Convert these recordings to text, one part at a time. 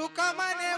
तुका म्हणे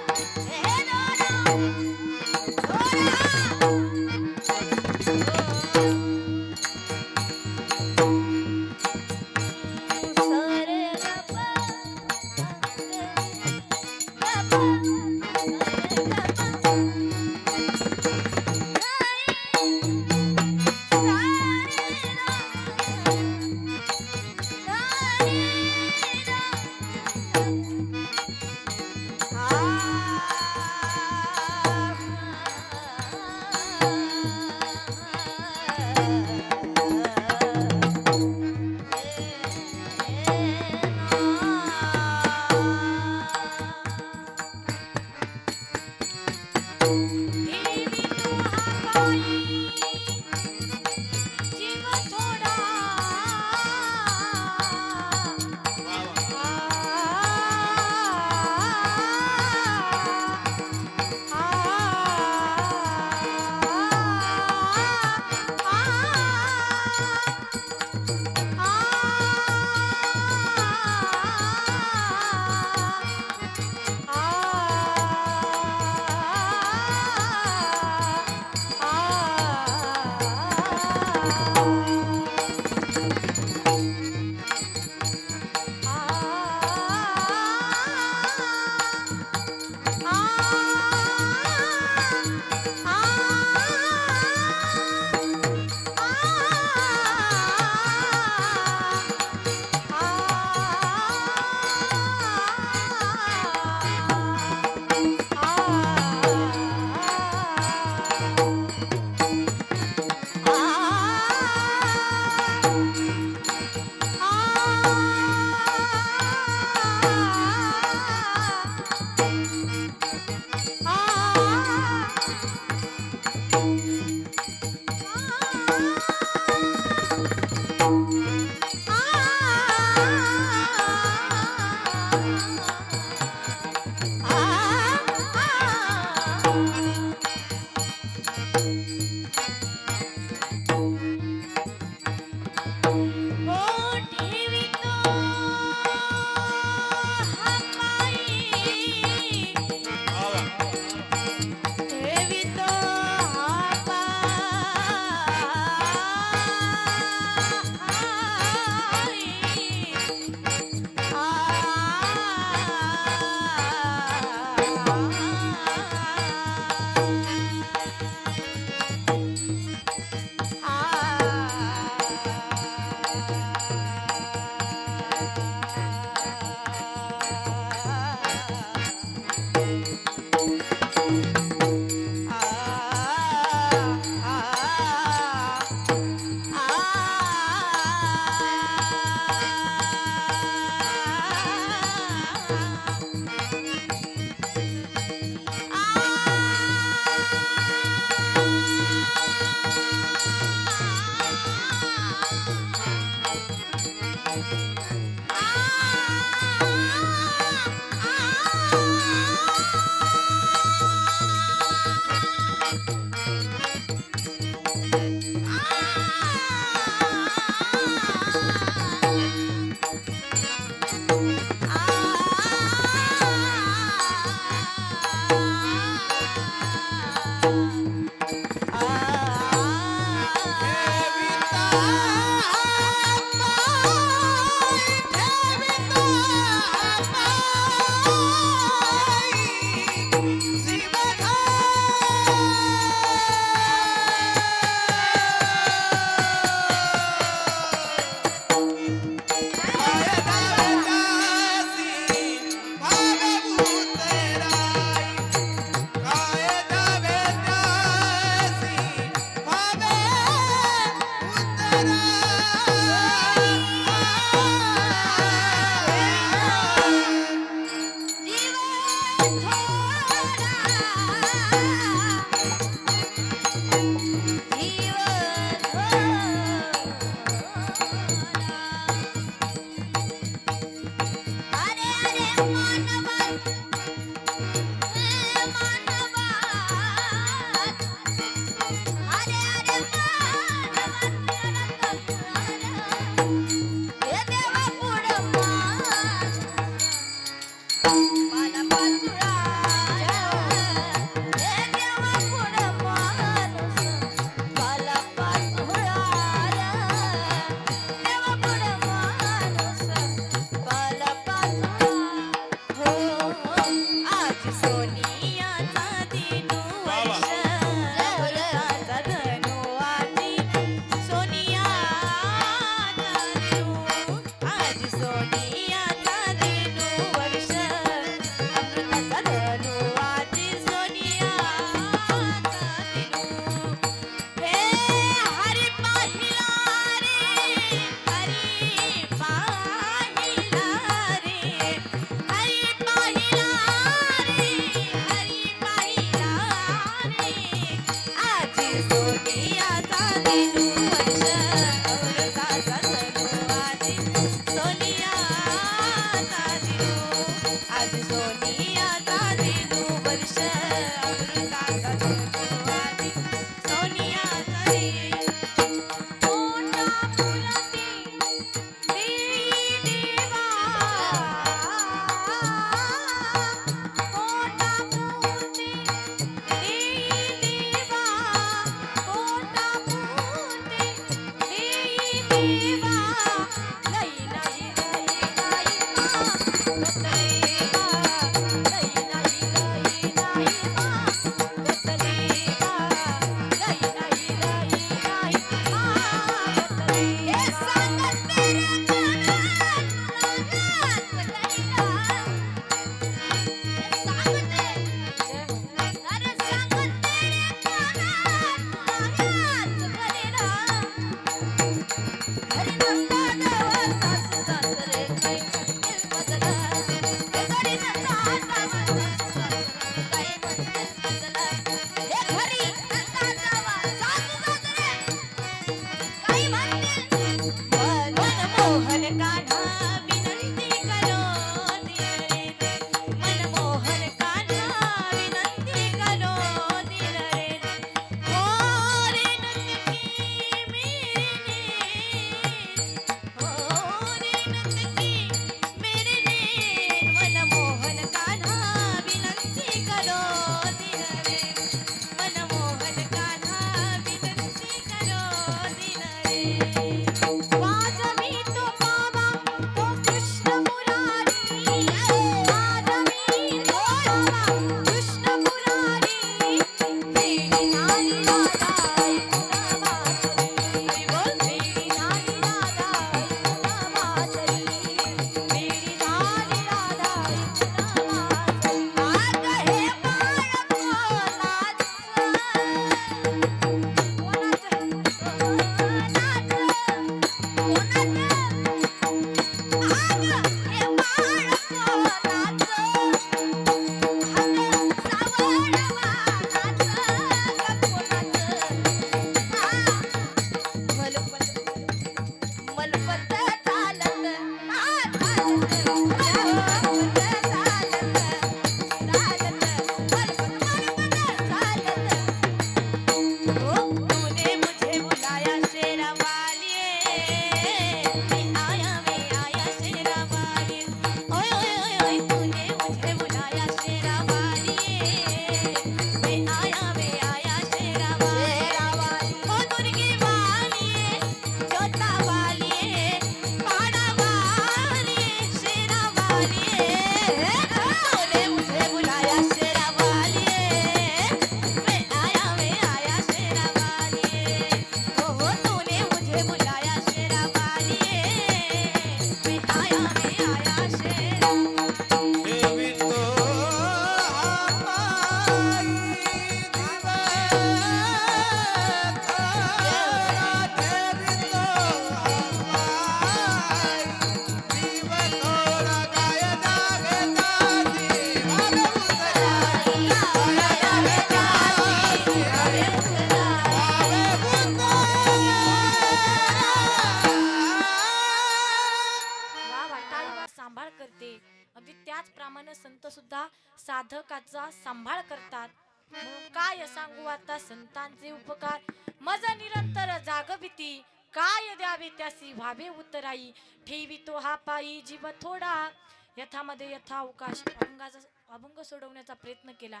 व्हावे उतराई ठेवितो हा पायी जीव थोडा. यथामध्ये यथा अवकाश अभंगाचा अभंग सोडवण्याचा प्रयत्न केला.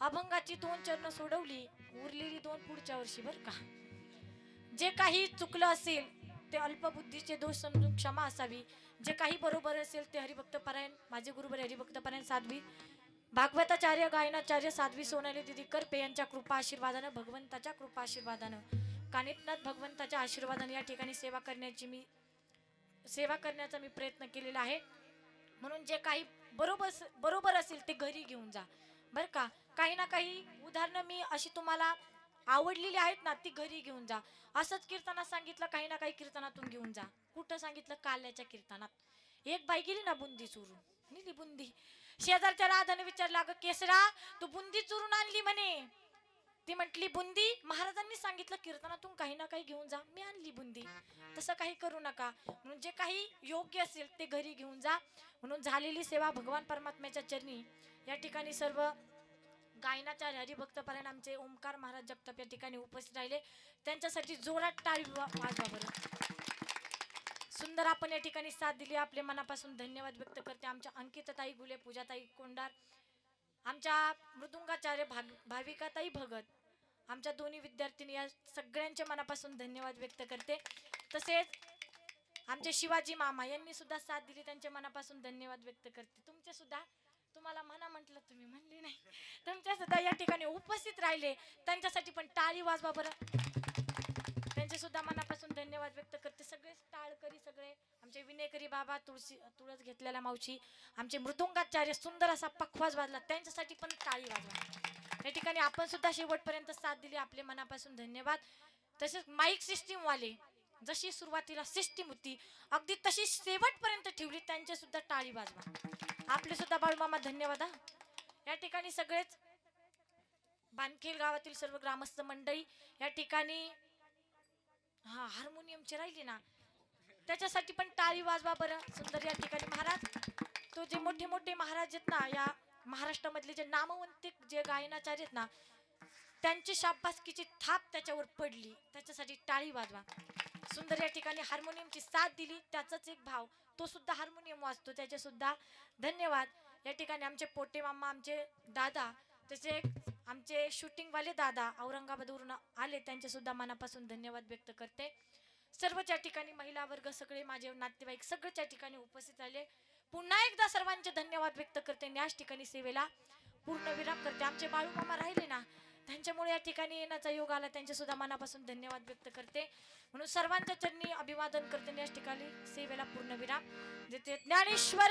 अभंगाची दोन चरण सोडवली उरलेली दोन पुढच्या वर्षी बर का. जे काही चुकलं असेल ते अल्पबुद्धीचे दोष समजून क्षमा असावी. जे काही बरोबर असेल ते हरिभक्त परायण माझे गुरुबर हरिभक्त परायण साध्वी. भागवताचार्य गायनाचार्य साध्वी सोनाली दिदी करपे यांच्या कृपा आशीर्वादानं भगवंताच्या कृपा आशीर्वादानं. कानिपनाथ भगवंताच्या आशीर्वादाने या ठिकाणी सेवा करण्याची मी सेवा करण्याचा मी प्रयत्न केलेला आहे. म्हणून जे काही बरोबर बरोबर असेल ते घरी घेऊन जा. बरं का? काही ना काही उदाहरणं मी अशी तुम्हाला आवडलेली आहेत ना ती घरी घेऊन जा. असंच कीर्तनात सांगितलं काही ना काही कीर्तनातून घेऊन जा. कुठं सांगितलं? काल्याच्या कीर्तनात. एक बाई गेली ना बुंदी चोरून. नेली बुंदी. शेजारच्या राधाने विचारला अगं केसरा तू बुंदी चोरून आणली म्हणे. ती म्हटली बुंदी महाराजांनी सांगितलं कीर्तनातून काही ना काही घेऊन जा. मी आणली बुंदी. तसं काही करू नका. म्हणून जे काही योग्य असेल ते घरी घेऊन जा. म्हणून झालेली सेवा भगवान परमात्म्याच्या चरणी. या ठिकाणी सर्व गायनाचार्य हरिभक्त आमचे ओंकार महाराज जगताप या ठिकाणी उपस्थित राहिले. त्यांच्यासाठी जोरात टाळी वा- वाजवा बरं. सुंदर आपण या ठिकाणी साथ दिली. आपले मनापासून धन्यवाद व्यक्त करते. आमच्या अंकिताताई गुले पूजाताई कोंडार आमच्या मृदुंगाचार्य भाग भाविकाताई भगत. आमच्या दोन्ही विद्यार्थिनी या सगळ्यांचे मनापासून धन्यवाद व्यक्त करते. तसेच आमचे शिवाजी मामा यांनी सुद्धा साथ दिली त्यांच्या मनापासून धन्यवाद व्यक्त करते. तुमचे सुद्धा तुम्हाला म्हणा म्हटलं तुम्ही म्हणले नाही. तुमच्या सुद्धा या ठिकाणी उपस्थित राहिले. त्यांच्यासाठी पण टाळी वाजवा बरं. त्यांचे सुद्धा मनापासून धन्यवाद व्यक्त करते. सगळे टाळकरी सगळे आमचे विनेकरी बाबा तुळशी तुळस घेतलेल्या मावशी आमचे मृदुंगाचार्य सुंदर असा पखवाज वाजला. त्यांच्यासाठी पण टाळी वाजवा. या ठिकाणी आपण सुद्धा शेवटपर्यंत साथ दिली. आपले मनापासून धन्यवाद. तसेच माईक सिस्टीम वाले जशी सुरुवातीला सिस्टीम होती अगदी तशी शेवटपर्यंत ठेवली त्यांचे सुद्धा टाळी वाजवा. आपले सुद्धा बाळूमामा धन्यवाद या ठिकाणी सगळेच बानखेल गावातील सर्व ग्रामस्थ मंडळी या ठिकाणी हा हार्मोनियमची राहिली ना त्याच्यासाठी पण टाळी वाजवा बरं. सुंदर या ठिकाणी महाराज तो जे मोठे मोठे महाराज आहेत ना या महाराष्ट्रामधले जे नामवंतिक जे गायनाचार्य आहेत ना त्यांची शाबासकीची थाप त्याच्यावर पडली. त्याच्यासाठी टाळी वाजवा. सुंदर या ठिकाणी हार्मोनियमची साथ दिली. त्याचाच एक भाव. तो सुद्धा हार्मोनियम वाजतो. त्याचे सुद्धा धन्यवाद. या ठिकाणी आमचे पोटे मामा आमचे दादा तसे आमचे शूटिंगवाले दादा औरंगाबादवरून आले. त्यांचे सुद्धा मनापासून धन्यवाद व्यक्त करते. सर्वच्या ठिकाणी महिला वर्ग सगळे माझे नातेवाईक सगळेच त्या ठिकाणी उपस्थित आले पुन्हा एकदा सर्वांचे धन्यवाद व्यक्त करते. याच ठिकाणी सेवेला पूर्ण विराम करते. आमचे बाळू मामा राहिले ना त्यांच्यामुळे या ठिकाणी येण्याचा योग आला. त्यांचे सुद्धा मनापासून धन्यवाद व्यक्त करते. म्हणून सर्वांच्या चरणी अभिवादन करते याच ठिकाणी सेवेला पूर्ण विराम देते. ज्ञानेश्वर!